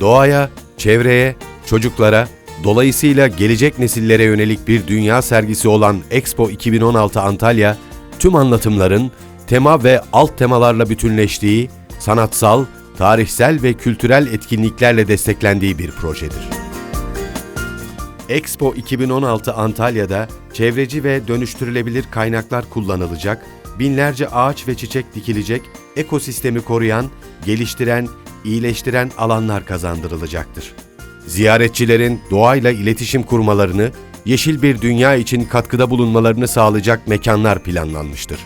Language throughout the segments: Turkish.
doğaya, çevreye, çocuklara, dolayısıyla gelecek nesillere yönelik bir dünya sergisi olan Expo 2016 Antalya, tüm anlatımların tema ve alt temalarla bütünleştiği, sanatsal, tarihsel ve kültürel etkinliklerle desteklendiği bir projedir. Expo 2016 Antalya'da çevreci ve dönüştürülebilir kaynaklar kullanılacak, binlerce ağaç ve çiçek dikilecek, ekosistemi koruyan, geliştiren, iyileştiren alanlar kazandırılacaktır. Ziyaretçilerin doğayla iletişim kurmalarını, yeşil bir dünya için katkıda bulunmalarını sağlayacak mekanlar planlanmıştır.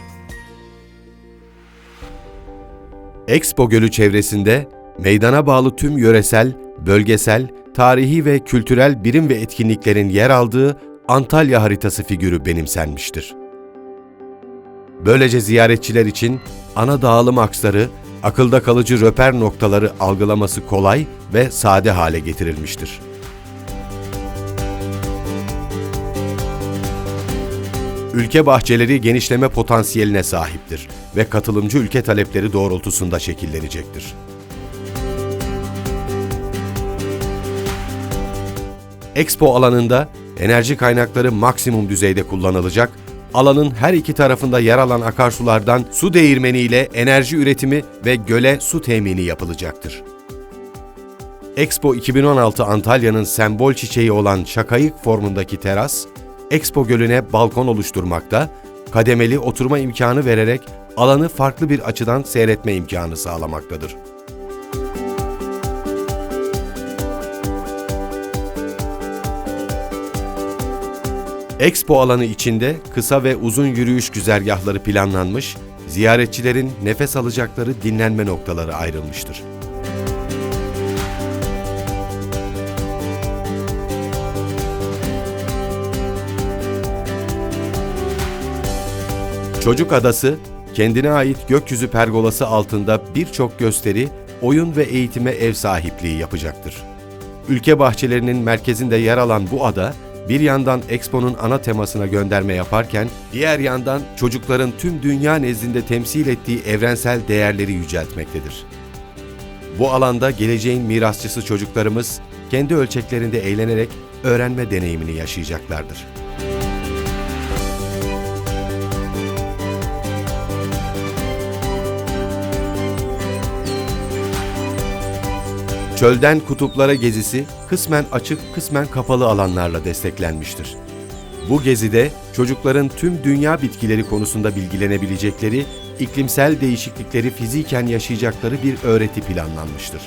Expo Gölü çevresinde meydana bağlı tüm yöresel, bölgesel, tarihi ve kültürel birim ve etkinliklerin yer aldığı Antalya haritası figürü benimsenmiştir. Böylece ziyaretçiler için ana dağılım aksları, akılda kalıcı röper noktaları algılaması kolay ve sade hale getirilmiştir. Ülke bahçeleri genişleme potansiyeline sahiptir ve katılımcı ülke talepleri doğrultusunda şekillenecektir. Expo alanında enerji kaynakları maksimum düzeyde kullanılacak, alanın her iki tarafında yer alan akarsulardan su değirmeniyle enerji üretimi ve göle su temini yapılacaktır. Expo 2016 Antalya'nın sembol çiçeği olan şakayık formundaki teras, Expo Gölü'ne balkon oluşturmakta, kademeli oturma imkanı vererek alanı farklı bir açıdan seyretme imkanı sağlamaktadır. Expo alanı içinde kısa ve uzun yürüyüş güzergahları planlanmış, ziyaretçilerin nefes alacakları dinlenme noktaları ayrılmıştır. Çocuk Adası, kendine ait gökyüzü pergolası altında birçok gösteri, oyun ve eğitime ev sahipliği yapacaktır. Ülke bahçelerinin merkezinde yer alan bu ada, bir yandan Expo'nun ana temasına gönderme yaparken, diğer yandan çocukların tüm dünya nezdinde temsil ettiği evrensel değerleri yüceltmektedir. Bu alanda geleceğin mirasçısı çocuklarımız, kendi ölçeklerinde eğlenerek öğrenme deneyimini yaşayacaklardır. Çölden kutuplara gezisi kısmen açık, kısmen kapalı alanlarla desteklenmiştir. Bu gezide çocukların tüm dünya bitkileri konusunda bilgilenebilecekleri, iklimsel değişiklikleri fiziken yaşayacakları bir öğreti planlanmıştır.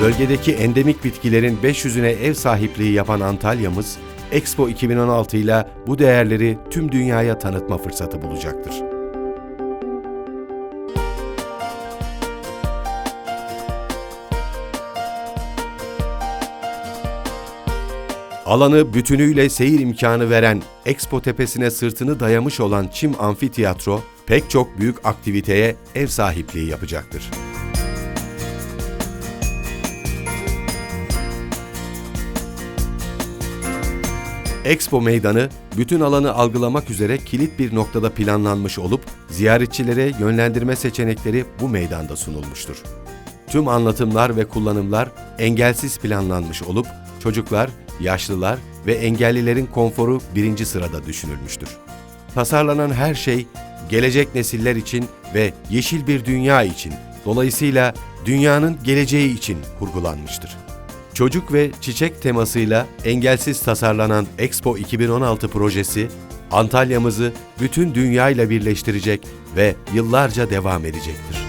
Bölgedeki endemik bitkilerin 500'üne ev sahipliği yapan Antalya'mız, Expo 2016 ile bu değerleri tüm dünyaya tanıtma fırsatı bulacaktır. Alanı bütünüyle seyir imkanı veren Expo tepesine sırtını dayamış olan Çim Amfiteyatro, pek çok büyük aktiviteye ev sahipliği yapacaktır. Expo Meydanı, bütün alanı algılamak üzere kilit bir noktada planlanmış olup, ziyaretçilere yönlendirme seçenekleri bu meydanda sunulmuştur. Tüm anlatımlar ve kullanımlar engelsiz planlanmış olup, çocuklar, yaşlılar ve engellilerin konforu birinci sırada düşünülmüştür. Tasarlanan her şey, gelecek nesiller için ve yeşil bir dünya için, dolayısıyla dünyanın geleceği için kurgulanmıştır. Çocuk ve çiçek temasıyla engelsiz tasarlanan Expo 2016 projesi, Antalya'mızı bütün dünyayla birleştirecek ve yıllarca devam edecektir.